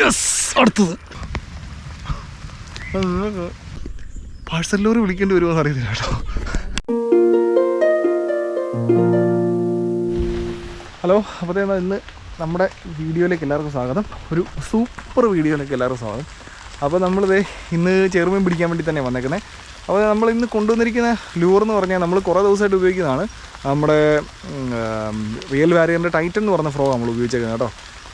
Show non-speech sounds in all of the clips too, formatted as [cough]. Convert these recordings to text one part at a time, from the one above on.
Yes അടുത്തത്. Parcel lorry വിളിക്കേണ്ടി വരുമോ അറിയത്തില്ല കേട്ടോ. ഹലോ അപ്പോൾ ദേ ഇന്ന് നമ്മുടെ വീഡിയോയിലേക്ക് എല്ലാവർക്കും സ്വാഗതം. ഒരു സൂപ്പർ വീഡിയോയിലേക്ക് എല്ലാവർക്കും സ്വാഗതം. അപ്പോൾ നമ്മളിത് ഇന്ന് ചെറുമീൻ പിടിക്കാൻ വേണ്ടി തന്നെ വന്നേക്കുന്നത് അപ്പോൾ നമ്മൾ ഇന്ന് കൊണ്ടുവന്നിരിക്കുന്ന ലൂർ എന്ന് പറഞ്ഞാൽ നമ്മൾ കുറേ ദിവസമായിട്ട് ഉപയോഗിക്കുന്നതാണ്. നമ്മുടെ റിയൽ വാരിയറിന്റെ ടൈറ്റൻ എന്ന് പറഞ്ഞ ഫ്രോ നമ്മൾ ഉപയോഗിച്ചേക്കുന്നത് കേട്ടോ.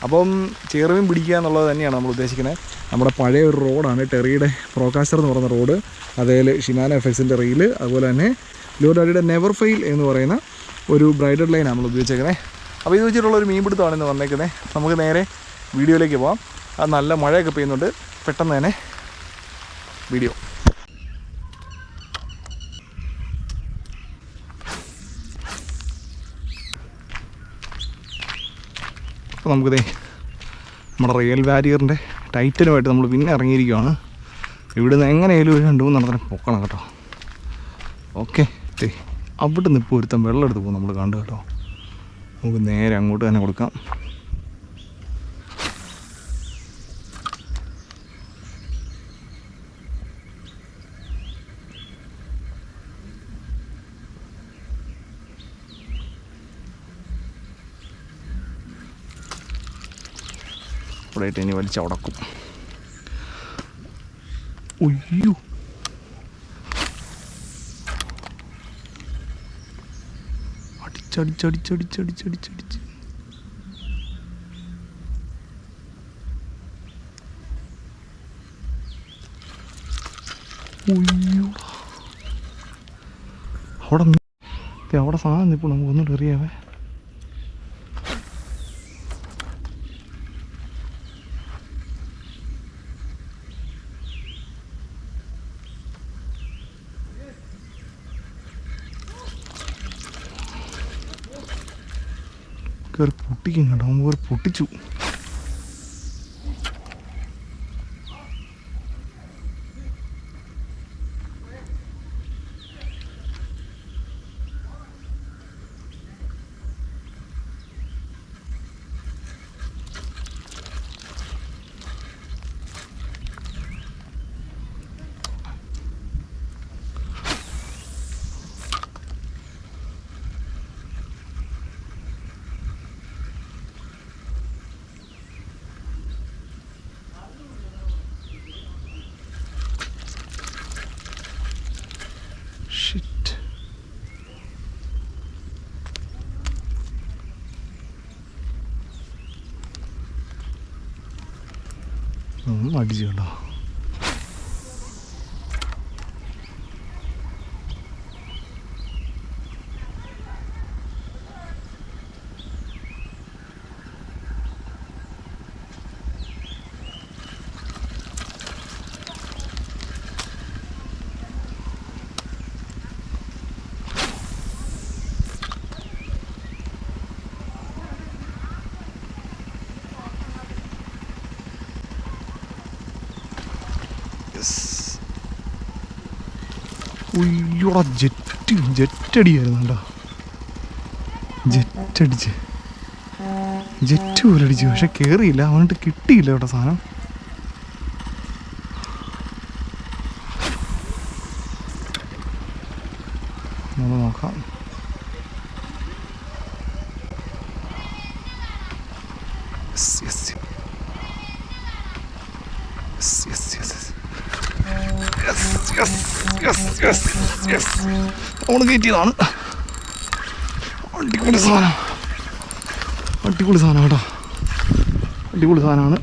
അപ്പം ചെറുമീൻ പിടിക്കുക എന്നുള്ളത് തന്നെയാണ് നമ്മൾ ഉദ്ദേശിക്കുന്നത്. നമ്മുടെ പഴയ ഒരു റോഡാണ് ടെറിയുടെ പ്രോകാസ്റ്റർ എന്ന് പറയുന്ന റോഡ്. അതേൽ ഷിമാന എഫക്സിന്റെ റീൽ അതുപോലെ തന്നെ ലൂർഡാഡിയുടെ നെവർ ഫെയിൽ എന്ന് പറയുന്ന ഒരു ബ്രൈഡഡ് ലൈനാണ് നമ്മൾ ഉപയോഗിച്ചേക്കുന്നത് അപ്പോൾ ഇത് വെച്ചിട്ടുള്ള ഒരു മീൻപിടുത്തമാണ് ഇന്ന് വന്നേക്കുന്നത് നമുക്ക് നേരെ വീഡിയോയിലേക്ക് പോകാം അത് നല്ല മഴയൊക്കെ പെയ്യുന്നുണ്ട്. പെട്ടെന്ന് തന്നെ വീഡിയോ. അപ്പോൾ നമുക്കിതേ നമ്മുടെ റിയൽ വാരിയറിന്റെ ടൈറ്റനുമായിട്ട് നമ്മൾ പിന്നെ ഇറങ്ങിയിരിക്കുകയാണ്. ഇവിടുന്ന് എങ്ങനെയായാലും ഒരു രണ്ട് നടത്തണം പൊക്കണം കേട്ടോ. ഓക്കെ ദേ അവിടെ നിന്ന് ഇപ്പോൾ ഒരുത്തം വെള്ളം എടുത്ത് പോകും നമ്മൾ കണ്ടു കേട്ടോ. നമുക്ക് നേരെ അങ്ങോട്ട് തന്നെ കൊടുക്കാം. ആയിട്ട് ഇനി വലിച്ചടക്കും ഒയ്യോ അടിച്ചടിച്ചടിച്ചടിച്ചടിച്ചടിച്ചടിച്ച്. ഉയ്യോ അവിടെ അവിടെ സാധനം ഇപ്പോൾ നമുക്ക് ഒന്നും എറിയാവേ കയറി പൊട്ടിക്കും കേട്ടോ. നമുക്ക് പൊട്ടിച്ചു. ഒന്നും ഉയ്യോടാ ജെറ്റ് ജെറ്റടിയായിരുന്നു കേട്ടോ ജെറ്റടിച്ച് ജെറ്റ് പോലെ അടിച്ചു പക്ഷെ കയറിയില്ല അവനിട്ട് കിട്ടിയില്ല കേട്ടോ സാധനം. നമ്മൾ നോക്കാം. നമ്മൾ കയറ്റിയതാണ്. അടിപൊളി സാധനം. അടിപൊളി സാധനം കേട്ടോ. അടിപൊളി സാധനമാണ്.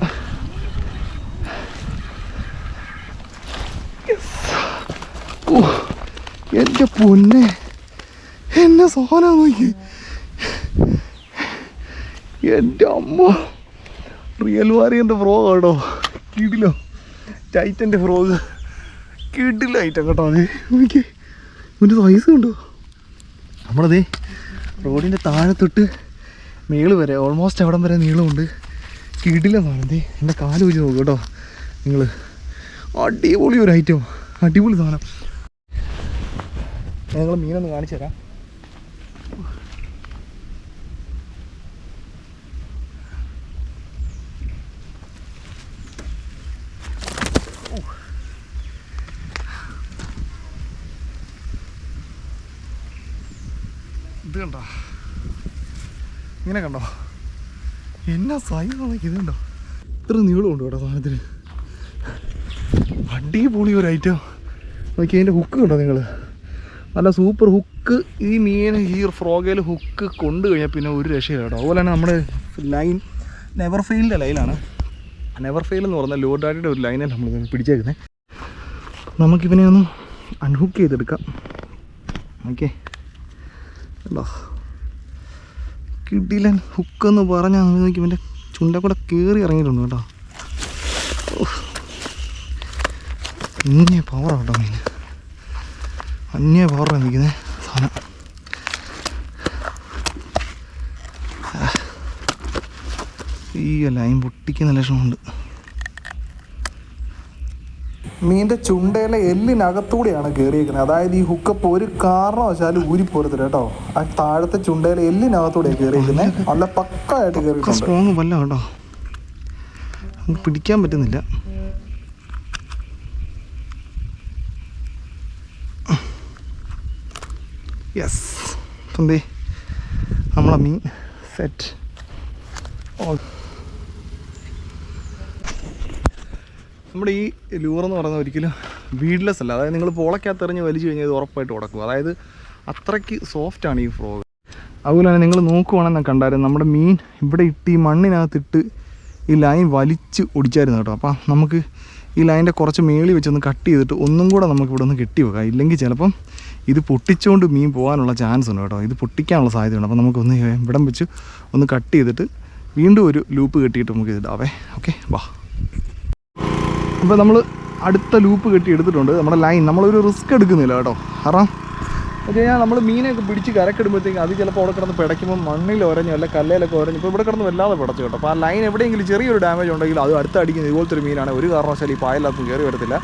ഓ എന്റെ പൊന്നെ. എന്നെ സാധനം നോക്കി. എന്റെ അമ്മ. റിയൽ വാരിയന്റെ ഫ്രോഗ് കേട്ടോ കിടിലോ. ടൈറ്റന്റെ ഫ്രോഗ് കിടിലോ ഐറ്റം കേട്ടോ അത്. നോക്കി ഇവന്റെ സൈസ് കണ്ടോ നമ്മളതേ റോഡിന്റെ താഴെ തൊട്ട് മേൾ വരെ ഓൾമോസ്റ്റ് അവിടം വരെ നീളമുണ്ട്. കിടിലെന്നാണ് ദേ എന്റെ കാൽ വെച്ച് നോക്കും കേട്ടോ. നിങ്ങൾ അടിപൊളി ഒരു ഐറ്റം അടിപൊളി സാധനം. ഞങ്ങൾ മീനൊന്ന് കാണിച്ചു തരാം ഇത് കണ്ടോ ഇങ്ങനെ കണ്ടോ? എന്നാ സൈസ് ഇതുണ്ടോ ഇത്ര നീളമുണ്ട് കേട്ടോ സാധനത്തിന്? അടിപൊളി ഒരു ഐറ്റം നോക്കി അതിന്റെ ഹുക്ക് കണ്ടോ നിങ്ങൾ നല്ല സൂപ്പർ ഹുക്ക് ഈ മീൻ ഈ ഫ്രോഗയിൽ ഹുക്ക് കൊണ്ടു കഴിഞ്ഞാൽ പിന്നെ ഒരു രക്ഷയില്ല കേട്ടോ. അതുപോലെ തന്നെ നമ്മുടെ ലൈൻ നെവർ ഫെയിലിന്റെ ലൈനാണ് നെവർ ഫെയിൽ എന്ന് പറഞ്ഞാൽ ലോ ഡാഡിയുടെ ഒരു ലൈനാണ് നമ്മൾ പിടിച്ചേക്കുന്നത് നമുക്കിവനെ ഒന്ന് അൺഹുക്ക് ചെയ്തെടുക്കാം. ഓക്കെ ഉണ്ടോ കിടിലൻ ഹുക്കെന്ന് പറഞ്ഞാൽ നോക്കി ഇവന്റെ ചുണ്ടക്കൂടെ കൂടെ കയറി ഇറങ്ങിയിട്ടുണ്ട് കേട്ടോ. ഇങ്ങനെ പവറാണ് കേട്ടോ മീൻ. അന്യ പവറാണ് നിൽക്കുന്നത് സാധനം. ഈ ലൈൻ പൊട്ടിക്കുന്ന ലക്ഷണമുണ്ട്. മീന്റെ ചുണ്ടയിലെ എല്ലിനകത്തൂടെയാണ് കയറിയിരിക്കുന്നത് അതായത് ഈ ഹുക്കപ്പ് ഒരു കാരണവശാലും ഊരിപ്പോരത്തില്ല കേട്ടോ. ആ താഴത്തെ ചുണ്ടയിലെ എല്ലിനകത്തൂടെയാണ് കയറിയിരിക്കുന്നത് നല്ല പക്കായിട്ട് കയറിയിട്ടുണ്ട് സ്ട്രോങ് വല്ല കേട്ടോ നമുക്ക് പിടിക്കാൻ പറ്റുന്നില്ല. യെസ് എന്തേ നമ്മളെ മീൻ സെറ്റ് നമ്മുടെ ഈ ലൂർ എന്ന് പറയുന്നത് ഒരിക്കലും വീഡ്ലെസ് അല്ല. അതായത് നിങ്ങൾ പോളക്കകത്ത് എറിഞ്ഞ് വലിച്ചു കഴിഞ്ഞാൽ ഇത് ഉറപ്പായിട്ട് ഉടക്കും. അതായത് അത്രയ്ക്ക് സോഫ്റ്റാണ് ഈ ഫ്രോഗ് അതുപോലെ തന്നെ നിങ്ങൾ നോക്കുവാണെന്ന് കണ്ടായിരുന്നു നമ്മുടെ മീൻ ഇവിടെ ഇട്ട് ഈ മണ്ണിനകത്തിട്ട് ഈ ലൈൻ വലിച്ച് ഒടിച്ചായിരുന്നു കേട്ടോ. അപ്പം നമുക്ക് ഈ ലൈന്റെ കുറച്ച് മേളി വെച്ചൊന്ന് കട്ട് ചെയ്തിട്ട് ഒന്നും കൂടെ നമുക്ക് ഇവിടെ ഒന്ന് കെട്ടി വെക്കാം. ഇല്ലെങ്കിൽ ചിലപ്പം ഇത് പൊട്ടിച്ചുകൊണ്ട് മീൻ പോകാനുള്ള ചാൻസ് ഉണ്ട് കേട്ടോ. ഇത് പൊട്ടിക്കാനുള്ള സാധ്യതയുണ്ട്. അപ്പോൾ നമുക്കൊന്ന് ഇവിടം വെച്ച് ഒന്ന് കട്ട് ചെയ്തിട്ട് വീണ്ടും ഒരു ലൂപ്പ് കെട്ടിയിട്ട് നമുക്ക് ഇതിടാവേ. ഓക്കെ വാ. അപ്പോൾ നമ്മൾ അടുത്ത ലൂപ്പ് കെട്ടി എടുത്തിട്ടുണ്ട്. നമ്മുടെ ലൈൻ നമ്മളൊരു റിസ്ക് എടുക്കുന്നില്ല കേട്ടോ. കാരണം വെച്ച് കഴിഞ്ഞാൽ നമ്മൾ മീനൊക്കെ പിടിച്ച് കരക്കിടുമ്പോഴത്തേക്ക് അത് ചിലപ്പോൾ അവിടെ കിടന്ന് പിടയ്ക്കുമ്പോൾ മണ്ണിൽ ഉരഞ്ഞു അല്ല കല്ലയിലൊക്കെ ഉരഞ്ഞു ഇപ്പോൾ ഇവിടെ കിടന്ന് വല്ലാതെ പിടച്ചു കേട്ടോ. അപ്പോൾ ആ ലൈൻ എവിടെയെങ്കിലും ചെറിയൊരു ഡാമേജ് ഉണ്ടെങ്കിൽ അത് അടുത്ത് അടിക്കുന്ന ഇതുപോലത്തെ ഒരു മീനാണ്. ഒരു കാരണവശാലും ഈ പായലകത്ത് കയറി വരത്തില്ല.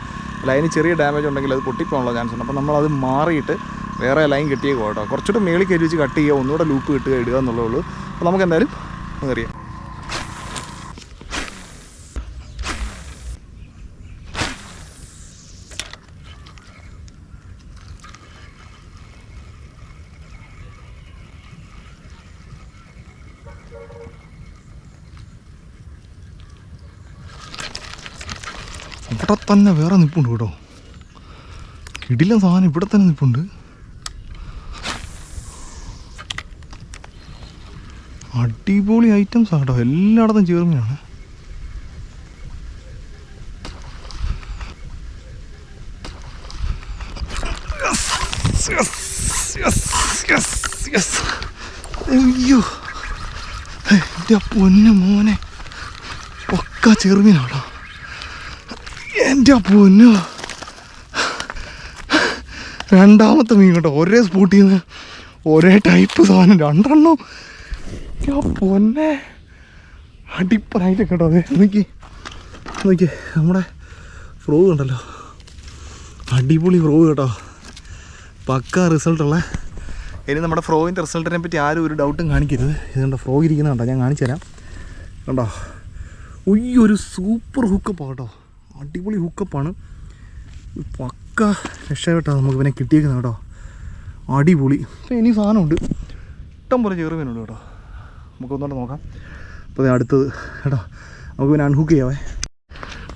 ലൈന് ചെറിയ ഡാമേജ് ഉണ്ടെങ്കിൽ അത് പൊട്ടിപ്പോകാനുള്ള ചാൻസ് ഉണ്ട്. അപ്പോൾ നമ്മളത് മാറിയിട്ട് വേറെ ലൈൻ കെട്ടിയേക്കോ കേട്ടോ. കുറച്ചുകൂടെ മേളിൽ കയറ്റി വെച്ച് കട്ട് ചെയ്യുക ഒന്നുകൂടെ ലൂപ്പ് കിട്ടുക ഇടുക എന്നുള്ളൂ അപ്പോൾ നമുക്ക് എന്തായാലും അറിയാം. ഇവിടെ തന്നെ വേറെ നിപ്പുണ്ട് കേട്ടോ. കിടിലൻ സാധനം ഇവിടെ തന്നെ നിപ്പുണ്ട്. അടിപൊളി ഐറ്റംസ് ആട്ടോ എല്ലായിടത്തും ചേർമയാണ് അയ്യോ. എന്റെ പൊന്നെ മോനെ. ഒക്കെ ചെറുമീനാണോ എന്റെ പൊന്നോ. രണ്ടാമത്തെ മീൻ കേട്ടോ ഒരേ സ്പോട്ടിൽ നിന്ന് ഒരേ ടൈപ്പ് സാധനം രണ്ടെണ്ണം. പൊന്നെ. അടിപ്പറായിട്ട് കേട്ടോ അതെ. നോക്കി നോക്കി നമ്മുടെ ഫ്രോ ഉണ്ടല്ലോ അടിപൊളി ഫ്രോ കേട്ടോ. പക്ക റിസൾട്ടുള്ള ഇനി നമ്മുടെ ഫ്രോയിന്റെ റിസൾട്ടിനെ പറ്റി ആരും ഒരു ഡൗട്ടും കാണിക്കരുത്. ഇതുകൊണ്ട് ഫ്രോ ഇരിക്കുന്ന കണ്ടോ ഞാൻ കാണിച്ചു തരാം കണ്ടോ? ഉയ്യോ ഒരു സൂപ്പർ ഹുക്ക് കേട്ടോ. അടിപൊളി ഹുക്കപ്പാണ് പക്ക രക്ഷപ്പെട്ടാണ് നമുക്ക് ഇവനെ കിട്ടിയേക്കുന്നത് കേട്ടോ. അടിപൊളി. അപ്പോൾ ഇനി സാധനമുണ്ട്. ഇഷ്ടം പോലെ ചെറുമീനുണ്ട് കേട്ടോ. നമുക്കൊന്നുകൂടെ നോക്കാം. അപ്പോൾ അടുത്തത് കേട്ടോ. നമുക്ക് പിന്നെ അൺഹുക്ക് ചെയ്യാവേ.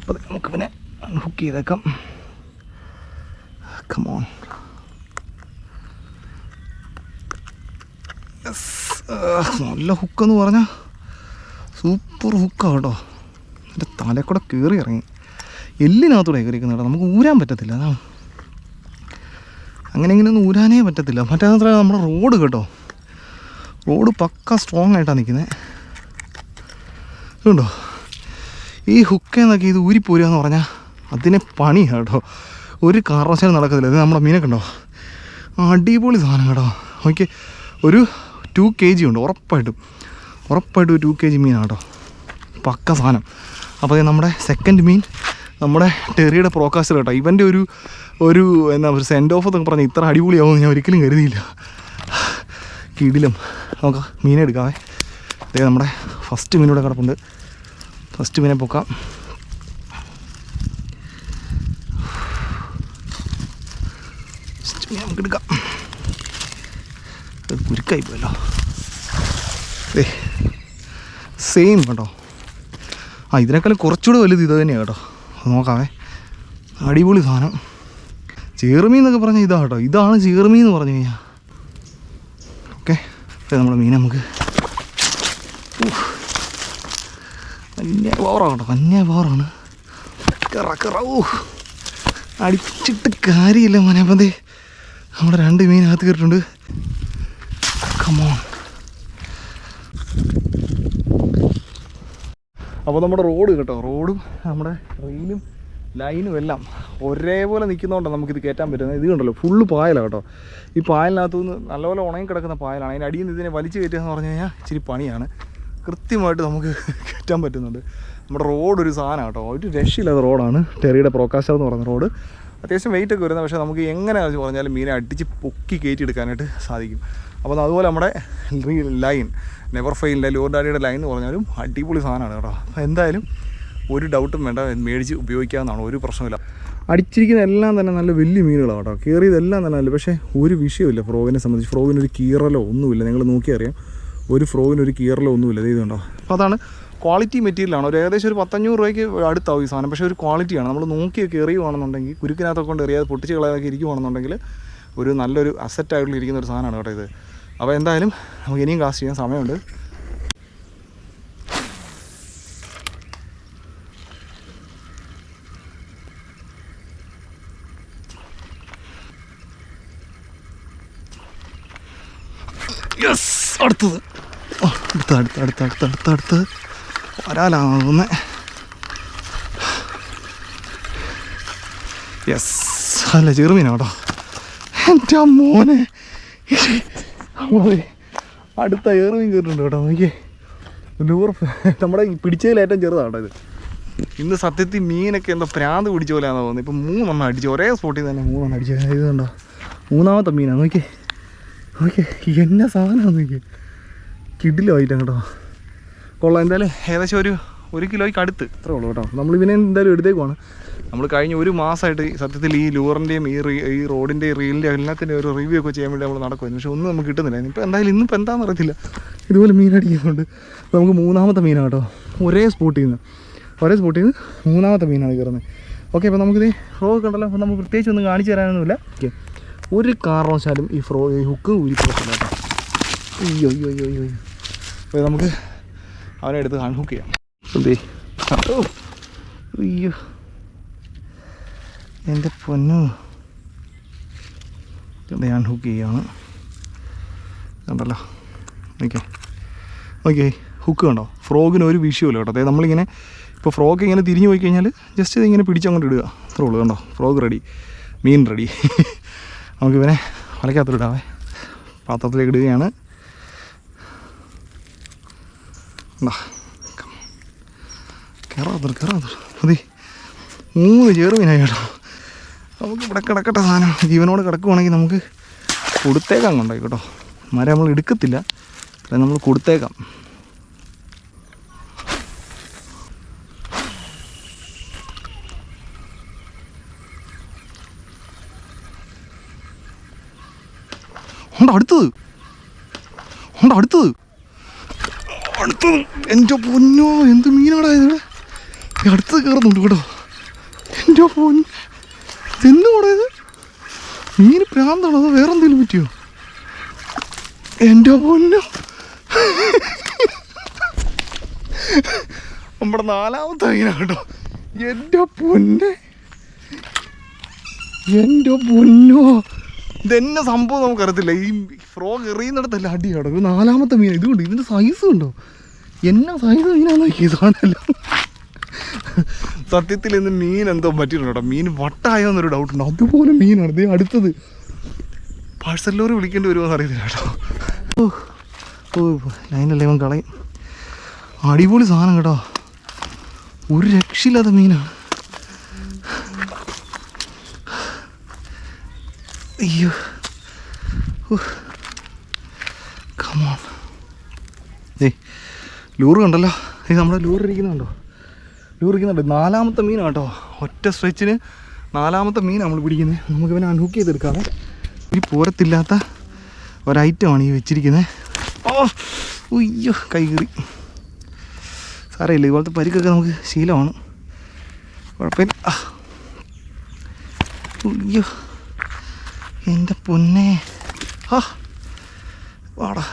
അപ്പോൾ നമുക്ക് പിന്നെ അൺഹുക്ക് ചെയ്തേക്കാം. കമോൺ നല്ല ഹുക്കെന്ന് പറഞ്ഞാൽ സൂപ്പർ ഹുക്കാണ് കേട്ടോ. എന്റെ തലക്കൂടെ കയറി ഇറങ്ങി. എല്ലിനകത്തൂടെ കയറിയിരിക്കുന്ന കേട്ടോ. നമുക്ക് ഊരാൻ പറ്റത്തില്ല അതാണ് അങ്ങനെ ഇങ്ങനെ ഒന്നും ഊരാനേ പറ്റത്തില്ല. മറ്റേ നമ്മുടെ റോഡ് കേട്ടോ. റോഡ് പക്ക സ്ട്രോങ് ആയിട്ടാണ് നിൽക്കുന്നത് ഇതുണ്ടോ? ഈ ഹുക്കെന്നൊക്കെ ഇത് ഊരിപ്പോരുക എന്ന് പറഞ്ഞാൽ അതിനെ പണിയാണ് കേട്ടോ. ഒരു കാരണവശാലും നടക്കത്തില്ല. ഇത് നമ്മുടെ മീനൊക്കെ ഉണ്ടോ? അടിപൊളി സാധനം കേട്ടോ. ഓക്കെ ഒരു ടു കെ ജി ഉണ്ട് ഉറപ്പായിട്ടും. ഉറപ്പായിട്ടും ഒരു ടു കെ ജി മീനാണ് കേട്ടോ. പക്ക സാധനം. അപ്പോൾ നമ്മുടെ സെക്കൻഡ് മീൻ നമ്മുടെ ടെറിയുടെ പ്രോക്കാസ്റ്റർ കേട്ടോ. ഇവന്റെ ഒരു ഒരു എന്താ ഒരു സെൻഡ് ഓഫ് എന്നൊക്കെ പറഞ്ഞാൽ ഇത്ര അടിപൊളിയാവുമെന്ന് ഞാൻ ഒരിക്കലും കരുതിയില്ല. കിടിലും. നമുക്ക് മീനെ എടുക്കാം അതേ നമ്മുടെ ഫസ്റ്റ് മീനൂടെ കിടപ്പുണ്ട്. ഫസ്റ്റ് മീനെ പൊക്കാം. ഫസ്റ്റ് നമുക്ക് എടുക്കാം. കുരുക്കായി പോയല്ലോ. സെയിം കേട്ടോ. ആ ഇതിനേക്കാളും കുറച്ചുകൂടെ വലുത് ഇത് തന്നെയാണ് കേട്ടോ. നോക്കാവേ. അടിപൊളി സാധനം. ചീർമീൻ എന്നൊക്കെ പറഞ്ഞാൽ ഇതാ കേട്ടോ. ഇതാണ് ചീർമീൻ എന്ന് പറഞ്ഞു കഴിഞ്ഞാൽ ഓക്കെ. നമ്മുടെ മീൻ നമുക്ക്. വന്യ പവറാണ് കേട്ടോ. വന്യ പവറാണ് കറ കറ. ഊ അടിച്ചിട്ട് കാര്യമില്ല മോനെ. നമ്മുടെ രണ്ട് മീൻ അകത്ത് കയറിയിട്ടുണ്ട്. കമോൺ അപ്പോൾ നമ്മുടെ റോഡ് കേട്ടോ റോഡും നമ്മുടെ റെയിലും ലൈനും എല്ലാം ഒരേപോലെ നിൽക്കുന്നതുകൊണ്ട് നമുക്കിത് കയറ്റാൻ പറ്റുന്നത്. ഇത് കണ്ടല്ലോ ഫുള്ള് പായലാണ് കേട്ടോ. ഈ പായലിനകത്തു നിന്ന് നല്ലപോലെ ഉണങ്ങി കിടക്കുന്ന പായലാണ്. അതിന്റെ അടിയിൽ നിന്ന് ഇതിനെ വലിച്ചു കയറ്റുക എന്ന് പറഞ്ഞു കഴിഞ്ഞാൽ ഇച്ചിരി പണിയാണ്. കൃത്യമായിട്ട് നമുക്ക് കയറ്റാൻ പറ്റുന്നുണ്ട്. നമ്മുടെ റോഡ് ഒരു സാധനം കേട്ടോ. ഒരു രക്ഷയില്ലാത്ത റോഡാണ്. ടെറിയുടെ പ്രോക്കാസ്റ്റർ എന്ന് പറയുന്ന റോഡ്. അത്യാവശ്യം വെയിറ്റ് ഒക്കെ വരുന്നത് പക്ഷേ നമുക്ക് എങ്ങനെയാണെന്ന് പറഞ്ഞാലും മീനെ അടിച്ച് പൊക്കി കയറ്റിയെടുക്കാനായിട്ട് സാധിക്കും. അപ്പോൾ അതുപോലെ നമ്മുടെ ലൈൻ നെവർ ഫെയിലിന്റെ ലോർ ഡാഡിയുടെ ലൈൻ എന്ന് പറഞ്ഞാലും അടിപൊളി സാധനമാണ് കേട്ടോ. അപ്പോൾ എന്തായാലും ഒരു ഡൗട്ടും വേണ്ട മേടിച്ച് ഉപയോഗിക്കാവുന്നതാണ് ഒരു പ്രശ്നമില്ല അടിച്ചിരിക്കുന്ന എല്ലാം തന്നെ നല്ല വലിയ മീനുകളാണ് കേട്ടോ. കയറിയതെല്ലാം തന്നെ നല്ല പക്ഷേ ഒരു വിഷയമില്ല ഫ്രോഗിനെ സംബന്ധിച്ച്. ഫ്രോഗിനൊരു കീറലോ ഒന്നുമില്ല നിങ്ങൾ നോക്കിയറിയാം. ഒരു ഫ്രോഗിന് ഒരു കീറലോ ഒന്നുമില്ല ഇത് ഇതുണ്ടോ അപ്പോൾ അതാണ് ക്വാളിറ്റി മെറ്റീരിയലാണ് ഒരു ഏകദേശം ഒരു പത്തഞ്ഞൂറ് രൂപയ്ക്ക് അടുത്താവും ഈ സാധനം പക്ഷേ ഒരു ക്വാളിറ്റിയാണ് നമ്മൾ നോക്കിയൊക്കെ എറിയുവാണെന്നുണ്ടെങ്കിൽ കുരുക്കിനകത്തൊക്കെ കൊണ്ട് എറിയാതെ പൊട്ടിച്ച് കളയാതൊക്കെ ഇരിക്കുവാണെന്നുണ്ടെങ്കിൽ ഒരു നല്ലൊരു അസറ്റായിട്ടുള്ള ഇരിക്കുന്ന ഒരു സാധനമാണ് കേട്ടോ ഇത്. അപ്പോൾ എന്തായാലും നമുക്ക് ഇനിയും കാസ്റ്റ് ചെയ്യാൻ സമയമുണ്ട്. യെസ് അടുത്തത്. അടുത്ത അടുത്ത അടുത്ത അടുത്ത അടുത്ത അടുത്ത്. വരാലാകുന്ന യെസ് അല്ല ചെറുമീനാട്ടോ എന്റെ മോനെ. നമ്മളെ അടുത്ത ഏറുമീൻ കയറിയിട്ടുണ്ട് കേട്ടോ നോക്കിയേ. നൂറ് നമ്മുടെ പിടിച്ചതിൽ ഏറ്റവും ചെറുതാണ് ഇത്. ഇന്ന് സത്യത്തിൽ മീനൊക്കെ എന്തോ പ്രാന്ത് പിടിച്ച പോലെയാണെന്ന് തോന്നുന്നത് ഇപ്പം മൂന്നെണ്ണം അടിച്ചു. ഒരേ സ്പോട്ടിൽ തന്നെ മൂന്നെണ്ണം അടിച്ചു. ഇത് കണ്ടോ? മൂന്നാമത്തെ മീനാണ് നോക്കിയേ. ഓക്കെ എന്നെ സാധനമാണ് നോക്കി കിഡിലായിട്ടാണ് കേട്ടോ. കൊള്ളാം. എന്തായാലും ഏകദേശം ഒരു ഒരു കിലോയ്ക്ക് അടുത്ത്. ഇത്രേ ഉള്ളൂ കേട്ടോ. നമ്മൾ ഇതിനെ എന്തായാലും എടുത്തേക്കുവാണ്. നമ്മൾ കഴിഞ്ഞ ഒരു മാസമായിട്ട് സത്യത്തിൽ ഈ ലൂറിന്റെയും ഈ ഈ റോഡിന്റെയും റീലിന്റെ എല്ലാത്തിന്റെ ഒരു റിവ്യൂ ഒക്കെ ചെയ്യാൻ വേണ്ടി നമ്മൾ നടക്കുമായിരുന്നു പക്ഷെ ഒന്നും നമുക്ക് കിട്ടുന്നില്ല. ഇപ്പോൾ എന്തായാലും ഇന്നിപ്പോൾ എന്താണെന്ന് അറിയത്തില്ല. ഇതുപോലെ അപ്പോൾ നമുക്ക് മൂന്നാമത്തെ മീനാണ് കേട്ടോ. ഒരേ സ്പോട്ടിൽ നിന്ന്. ഒരേ സ്പോട്ടിൽ നിന്ന് മൂന്നാമത്തെ മീനാണ് കയറുന്നത്. ഓക്കെ അപ്പോൾ നമുക്കിത് ഫ്രോ കണ്ടല്ലോ അപ്പോൾ നമുക്ക് പ്രത്യേകിച്ച് ഒന്നും കാണിച്ചു തരാനൊന്നുമില്ല. ഓക്കെ ഒരു കാരണവശാലും ഈ ഫ്രോ ഈ ഹുക്ക് ഊരിപ്പോകത്തില്ല കേട്ടോ. അയ്യോ അയ്യോ അയ്യോ അയ്യോ അപ്പോൾ നമുക്ക് അവനെ എടുത്ത് ഹുക്ക് ചെയ്യാം. എന്തേ അയ്യോ. എന്റെ പൊന്നു. ഞാൻ ഹുക്ക് ചെയ്യാണ്. കണ്ടല്ലോ ഓക്കെ ഓക്കെ ഹുക്ക് കണ്ടോ? ഫ്രോഗിന് ഒരു വിഷയമില്ല കേട്ടോ. അതായത് നമ്മളിങ്ങനെ ഇപ്പോൾ ഫ്രോഗ് ഇങ്ങനെ തിരിഞ്ഞു പോയി കഴിഞ്ഞാൽ ജസ്റ്റ് ഇതിങ്ങനെ പിടിച്ചങ്ങോട്ട് ഇടുക. അത്രേ ഉള്ളൂ കണ്ടോ? ഫ്രോഗ് റെഡി മീൻ റെഡി [laughs] നമുക്ക് ഇവനെ വലക്കകത്തിടാവേ പാത്രത്തിലേക്ക് ഇടുകയാണ്. കയറാത്ത കയറാത്ത മതി. മൂന്ന് ചേറുമീനായി കേട്ടോ. നമുക്ക് ഇവിടെ കിടക്കട്ടെ സാധനം. ജീവനോട് കിടക്കുവാണെങ്കിൽ നമുക്ക് കൊടുത്തേക്കാം കൊണ്ടായി കേട്ടോ. മരം നമ്മൾ എടുക്കത്തില്ല. അല്ല നമ്മൾ കൊടുത്തേക്കാം. ഉണ്ട് അടുത്തത്? ഉണ്ട് അടുത്തത്? അടുത്തത്. എന്റെ പൊന്നോ എന്ത് മീനാടാ ഇത്? ഈ അടുത്തത് കയറുന്നുണ്ട് കേട്ടോ. എന്റെ പൊന്ന് ഇതെന്ത് കൂടെ ഇത്. മീൻ പ്രാന്താണോ? അതോ വേറെ എന്തെങ്കിലും പറ്റിയോ? എന്റെ പൊന്നോ. നമ്മുടെ നാലാമത്തെ മീനാണ് കേട്ടോ. എന്റെ പൊന്നെ. എന്റെ പൊന്നോ. ഇതെന്നെ സംഭവം നമുക്കറിയത്തില്ല. ഈ ഫ്രോഗ് എറിയുന്നിടത്തല്ല അടി കിടക്കും നാലാമത്തെ മീൻ ഇതുകൊണ്ട് ഇതിന്റെ സൈസ് ഉണ്ടോ? എന്നാ സൈസ് മീനാണോ നോക്കി സാധനമല്ല സത്യത്തിൽ ഇന്ന് മീൻ എന്തോ പറ്റിയിട്ടുണ്ട് മീൻ വട്ടായോ എന്നൊരു ഡൗട്ട് ഉണ്ട്. അതുപോലെ മീനാണ്. ഇത് അടുത്തത്. പാഴ്സൽ ലോറി വിളിക്കേണ്ടി വരുമോ അറിയത്തില്ല കേട്ടോ. ഓ ഓ ലൈനല്ലേ ഇവൻ കളയും. അടിപൊളി സാധനം കേട്ടോ. ഒരു രക്ഷയില്ലാത്ത മീനാണ്. അയ്യോ. കമോൺ ഏയ് ലൂറ് കണ്ടല്ലോ. ഈ നമ്മുടെ ലൂറ് ഇരിക്കുന്നുണ്ടോ? ലൂറ് ഇരിക്കുന്നുണ്ട് നാലാമത്തെ മീനാണ് കേട്ടോ. ഒറ്റ സ്ട്രെച്ചിന് നാലാമത്തെ മീൻ നമ്മൾ പിടിക്കുന്നത് നമുക്ക് ഇവനെ അൺഹുക്ക് ചെയ്തെടുക്കാതെ ഒരു പോരത്തില്ലാത്ത ഒരൈറ്റമാണ് ഈ വെച്ചിരിക്കുന്നത് ഓ ഉയ്യോ കൈകറി സാരമില്ല ഇതുപോലത്തെ പരിക്കൊക്കെ നമുക്ക് ശീലമാണ്. കുഴപ്പമില്ല. ഉയ്യോ. എന്റെ പൊന്നെ. ആ. വാടാ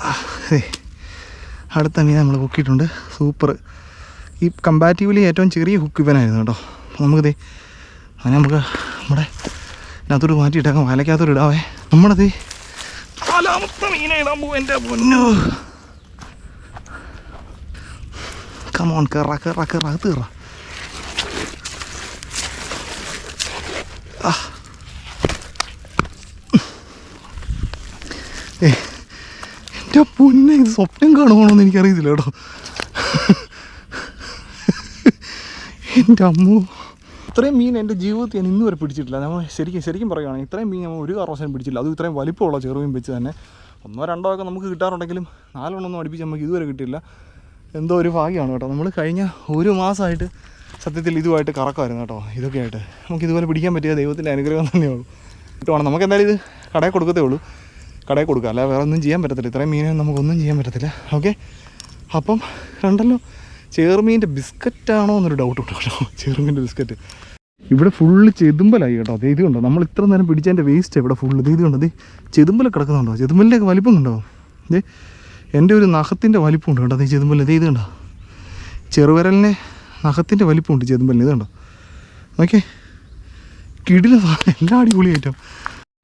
ആ, ദേ. അടുത്ത മീൻ നമ്മൾ പൊക്കിയിട്ടുണ്ട് സൂപ്പർ. ഈ കമ്പാറ്റീവ്ലി ഏറ്റവും ചെറിയ ഹുക്ക് ഇവനായിരുന്നു കേട്ടോ. നമുക്ക് ദേ അങ്ങനെ നമുക്ക് നമ്മുടെ ഇതിനകത്തോട്ട് മാറ്റിയിട്ടേക്കാം വലക്കകത്തോട്ട് ഇടാവേ. നമ്മളത് നാലാമത്തെ മീനെ ഇടാൻ പോകും എന്റെ പൊന്നു. കമോൺ കയറ കയറ കയറ അത് കയറ ഏ എന്റെ പൊന്നെ ഇത് സ്വപ്നം കാണുവാണോന്ന് എനിക്കറിയത്തില്ല കേട്ടോ. എന്റെ അമ്മു. ഇത്രയും മീൻ എന്റെ ജീവിതത്തിൽ ഞാൻ ഇന്നുവരെ പിടിച്ചിട്ടില്ല. നമ്മൾ ശരിക്കും ശരിക്കും പറയുകയാണെങ്കിൽ ഇത്രയും മീൻ നമ്മൾ ഒരു കാരണവശാലും പിടിച്ചില്ല അതും ഇത്രയും വലിപ്പമുള്ള ചെറുമീൻ വെച്ച് തന്നെ ഒന്നോ രണ്ടോ ഒക്കെ നമുക്ക് കിട്ടാറുണ്ടെങ്കിലും നാലെണ്ണമൊന്നും അടുപ്പിച്ച് നമുക്ക് ഇതുവരെ കിട്ടില്ല എന്തോ ഒരു ഭാഗ്യമാണ് കേട്ടോ. നമ്മൾ കഴിഞ്ഞ ഒരു മാസമായിട്ട് സത്യത്തിൽ ഇതുമായിട്ട് കറക്കമായിരുന്നു കേട്ടോ. ഇതൊക്കെ ആയിട്ട് നമുക്ക് ഇതുപോലെ പിടിക്കാൻ പറ്റിയ ദൈവത്തിന്റെ അനുഗ്രഹം തന്നെയുള്ളൂ. കിട്ടുവാണ് നമുക്ക് എന്തായാലും ഇത് കടയിൽ കൊടുക്കത്തേ ഉള്ളൂ. കടയിൽ കൊടുക്കുക. അല്ല വേറെ ഒന്നും ചെയ്യാൻ പറ്റത്തില്ല. ഇത്രയും മീനെ നമുക്കൊന്നും ചെയ്യാൻ പറ്റത്തില്ല. ഓക്കെ അപ്പം കണ്ടല്ലോ ചേർമീന്റെ ബിസ്ക്കറ്റാണോ എന്നൊരു ഡൗട്ട് ഉണ്ട് കേട്ടോ. ചേർമീന്റെ ബിസ്ക്കറ്റ്. ഇവിടെ ഫുള്ള് ചെതുമ്പലായി കേട്ടോ. അതേ ഇത് കണ്ടോ? നമ്മൾ ഇത്ര നേരം പിടിച്ചതിന്റെ വേസ്റ്റ് ഇവിടെ ഫുള്ള് ഇത് കണ്ടോ? അതേ ചെതുമ്പല കിടക്കുന്നുണ്ടോ? ചെതുമ്പലിന്റെയൊക്കെ വലിപ്പം കണ്ടോ? ദേ എന്റെ ഒരു നഖത്തിന്റെ വലിപ്പമുണ്ട് കേട്ടോ. അതേ ചെതുമ്പൽ അതേ ഇത് കണ്ടോ? ചെറുവിരലിനെ നഖത്തിന്റെ വലിപ്പമുണ്ട് ചെതുമ്പലിന്. ഇത് കണ്ടോ? ഓക്കെ കിടില എല്ലാ അടിപൊളിയായിട്ടും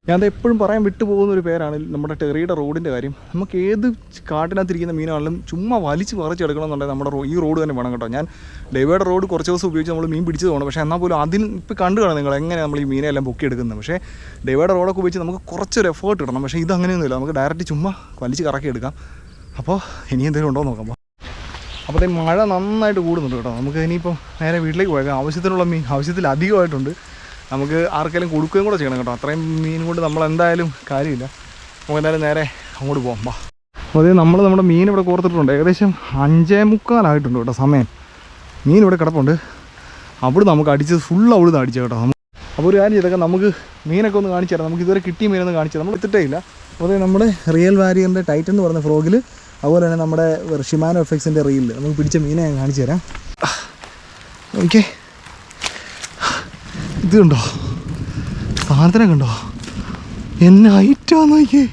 ഞാൻ എപ്പോഴും പറയാൻ വിട്ടുപോകുന്ന ഒരു പേരാണ് നമ്മുടെ ടെറിയുടെ റോഡിന്റെ കാര്യം. നമുക്ക് ഏത് കാട്ടിനകത്തിരിക്കുന്ന മീനാണെങ്കിലും ചുമ്മാ വലിച്ച് എന്നുണ്ടെങ്കിൽ നമ്മുടെ ഈ റോഡ് തന്നെ വേണം കേട്ടോ. ഞാൻ ഡേവയുടെ റോഡ് കുറച്ച് ദിവസം ഉപയോഗിച്ച് നമ്മൾ മീൻ പിടിച്ചു പോകണം പക്ഷേ എന്നാൽ പോലും അതിൽ ഇപ്പോൾ കണ്ടു കാണാം നിങ്ങൾ എങ്ങനെ നമ്മൾ ഈ മീനെല്ലാം പൊക്കിയെടുക്കുന്നത്. പക്ഷേ ഡേവയുടെ റോഡൊക്കെ ഉപയോഗിച്ച് നമുക്ക് കുറച്ചൊരു എഫേർട്ട് ഇടണം. പക്ഷേ ഇത് അങ്ങനെയൊന്നുമില്ല. നമുക്ക് ഡയറക്റ്റ് ചുമ്മാ വലിച്ച് കറക്കി എടുക്കാം. അപ്പോൾ ഇനി എന്തെങ്കിലും ഉണ്ടോ നോക്കാം. അപ്പോൾ മഴ നന്നായിട്ട് കൂടുന്നുണ്ട് കേട്ടോ. നമുക്ക് ഇനിയിപ്പോൾ നേരെ വീട്ടിലേക്ക് പോയേക്കാം. ആവശ്യത്തിനുള്ള മീൻ ആവശ്യത്തിൽ അധികമായിട്ടുണ്ട്. നമുക്ക് ആർക്കെങ്കിലും കൊടുക്കുകയും കൂടെ ചെയ്യണം കേട്ടോ. അത്രയും മീൻ കൊണ്ട് നമ്മൾ എന്തായാലും കാര്യമില്ല. നമുക്ക് എന്തായാലും നേരെ അങ്ങോട്ട് പോകാം വാ. അപ്പോൾ അതേ നമ്മൾ നമ്മുടെ മീൻ ഇവിടെ കോർത്തിട്ടുണ്ട്. ഏകദേശം അഞ്ചേ മുക്കാലായിട്ടുണ്ട് കേട്ടോ സമയം. മീൻ ഇവിടെ കിടപ്പുണ്ട്. അവിടെ നമുക്ക് അടിച്ചത് ഫുൾ അവിടുന്ന് അടിച്ചത് കേട്ടോ. നമുക്ക് അപ്പോൾ ഒരു കാര്യം ചെയ്തൊക്കെ. നമുക്ക് മീനൊക്കെ ഒന്ന് കാണിച്ചു തരാം. നമുക്ക് ഇതുവരെ കിട്ടിയ മീനൊന്നും കാണിച്ചു നമ്മൾ എത്തിട്ടേ ഇല്ല. അപ്പോൾ നമ്മുടെ റിയൽ വാരിയറിന്റെ ടൈറ്റ് എന്ന് പറഞ്ഞ ഫ്രോഗിൽ അതുപോലെ തന്നെ നമ്മുടെ ഷിമാനോ എഫക്സിന്റെ റീലിൽ നമുക്ക് പിടിച്ച മീനെ ഞാൻ കാണിച്ചു തരാം. ഓക്കെ. ഇത് കണ്ടോ സാധനം കണ്ടോ? എന്നെ ഐറ്റോ നോക്കിയേ.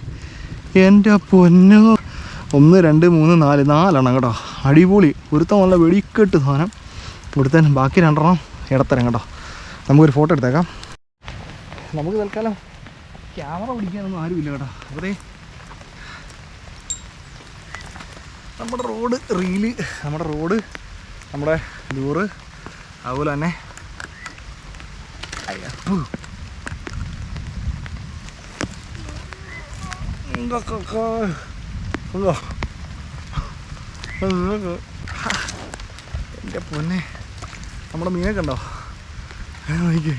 എന്റെ പൊന്നോ. ഒന്ന് രണ്ട് മൂന്ന് നാല് നാലെണ്ണം കേട്ടോ അടിപൊളി. ഒരുത്തം നല്ല വെടിക്കെട്ട് സാധനം. ഇവിടുത്തെ ബാക്കി രണ്ടെണ്ണം ഇടത്തരം കേട്ടോ നമുക്കൊരു ഫോട്ടോ എടുത്തേക്കാം. നമുക്ക് തൽക്കാലം ക്യാമറ പിടിക്കാനൊന്നും ആരുമില്ല കേട്ടോ. അതെ. നമ്മുടെ റോഡ് റീൽ നമ്മുടെ റോഡ് നമ്മുടെ ലൂറ് അതുപോലെ തന്നെ അയ്യ, ഹൂ. ഇതൊക്കെ ഉള്ളോ നിങ്ങൾക്ക് ഹാ. എന്റെ പൊന്നെ നമ്മുടെ മീനൊക്കെ ഉണ്ടോ? നോക്കിയേ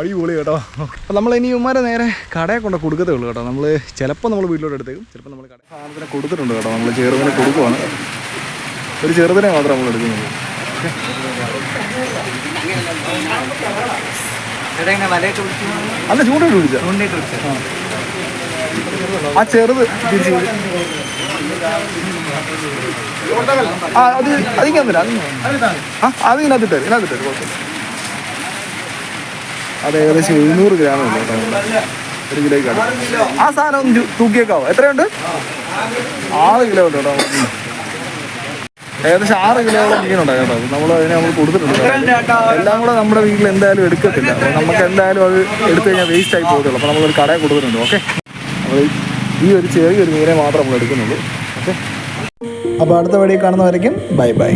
അടിപൊളി കേട്ടോ. അപ്പം നമ്മൾ ഇനി ഉമ്മാരെ നേരെ കടയെ കൊണ്ട് കൊടുക്കത്തേ ഉള്ളൂ കേട്ടോ. നമ്മൾ ചിലപ്പോൾ നമ്മൾ വീട്ടിലോട്ട് എടുത്തേക്കും. ചിലപ്പോൾ നമ്മൾ കട സാധനത്തിന് കൊടുത്തിട്ടുണ്ട് കേട്ടോ. നമ്മൾ ചെറുതിനെ കൊടുക്കുവാണ്. ഒരു ചെറുതിനെ മാത്രം നമ്മൾ എടുക്കുന്നുള്ളൂ. അല്ല ചൂണ്ടിട്ട് ആ. ചെറുത് തിരിച്ച് ആ അത് അതിങ്ങനെ ആ അത് ഇതിനകത്തിട്ട് ഇതിനകത്തിട്ട് കുഴപ്പമില്ല. അത് ഏകദേശം എഴുന്നൂറ് ഗ്രാമം ഉണ്ട് കേട്ടോ. ഒരു കിലോയ്ക്ക് ആ സാധനം ഒന്ന് തൂക്കിയേക്കാവോ? എത്രയുണ്ട്? ആറ് കിലോ ഉണ്ട് കേട്ടോ. ഏകദേശം ആറ് കിലോയോളം മീനുണ്ട് കേട്ടോ. നമ്മൾ അതിനെ നമ്മൾ കൊടുത്തിട്ടുണ്ട്. എല്ലാം കൂടെ നമ്മുടെ വീട്ടിൽ എന്തായാലും എടുക്കത്തില്ല. നമുക്ക് എന്തായാലും അത് എടുത്തു കഴിഞ്ഞാൽ വേസ്റ്റ് ആയി പോകത്തുള്ളൂ. അപ്പോൾ നമ്മളൊരു കടയിൽ കൊടുക്കുന്നുണ്ട് ഓക്കെ? നമ്മൾ ഈ ഒരു ചെറിയൊരു മീനെ മാത്രം നമ്മൾ എടുക്കുന്നുള്ളൂ. ഓക്കെ? അപ്പോൾ അടുത്ത വഴി കാണുന്നവരേക്കും ബൈ ബൈ.